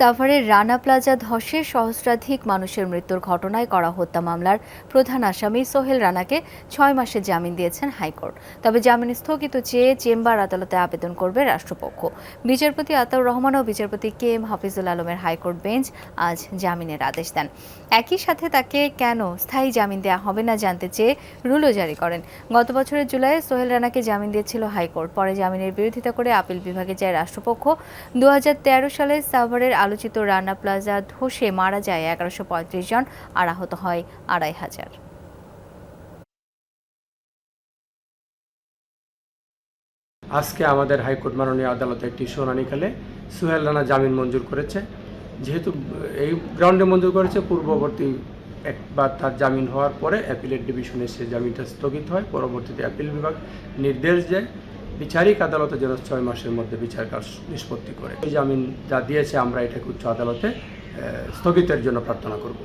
সাভারের রানা প্লাজা ধসে সহস্রাধিক মানুষের মৃত্যুর ঘটনায় করা হত্যা মামলার প্রধান আসামি সোহেল রানাকে ছয় মাসের জামিন দিয়েছেন হাইকোর্ট। তবে জামিন স্থগিত চেয়ে চেম্বার আদালতে আবেদন করবে রাষ্ট্রপক্ষ। বিচারপতি আতাউর রহমান ও বিচারপতি কে এম হাফিজুল আলমের হাইকোর্ট বেঞ্চ আজ জামিনের আদেশ দেন। একই সাথে তাকে কেন স্থায়ী জামিন দেওয়া হবে না জানতে চেয়ে রুলও জারি করেন। গত বছরের জুলাইয়ে সোহেল রানাকে জামিন দিয়েছিল হাইকোর্ট। পরে জামিনের বিরোধিতা করে আপিল বিভাগে যায় রাষ্ট্রপক্ষ। দু সালে সাভারের আলোচিত রানা প্লাজা ধসে মারা যায় এগারোশো পঁয়ত্রিশ জন, আর আহত হয় আড়াই হাজার। আজকে আমাদের হাইকোর্ট মাননীয় আদালতে একটি শুনানিকালে সুহেল রানা জামিন মঞ্জুর করেছে। যেহেতু এই গ্রাউন্ডে মঞ্জুর করেছে, পূর্ববর্তী একবার তার জামিন হওয়ার পরে অ্যাপিলেট ডিভিশনে সে জামিনটা স্থগিত হয়। পরবর্তীতে অ্যাপিল বিভাগ নির্দেশ দেয়। বিচারিক আদালতে যেন ছয় মাসের মধ্যে বিচার কাজ নিষ্পত্তি করে। জামিন যা দিয়েছে আমরা এটাকে উচ্চ আদালতে স্থগিতের জন্য প্রার্থনা করব।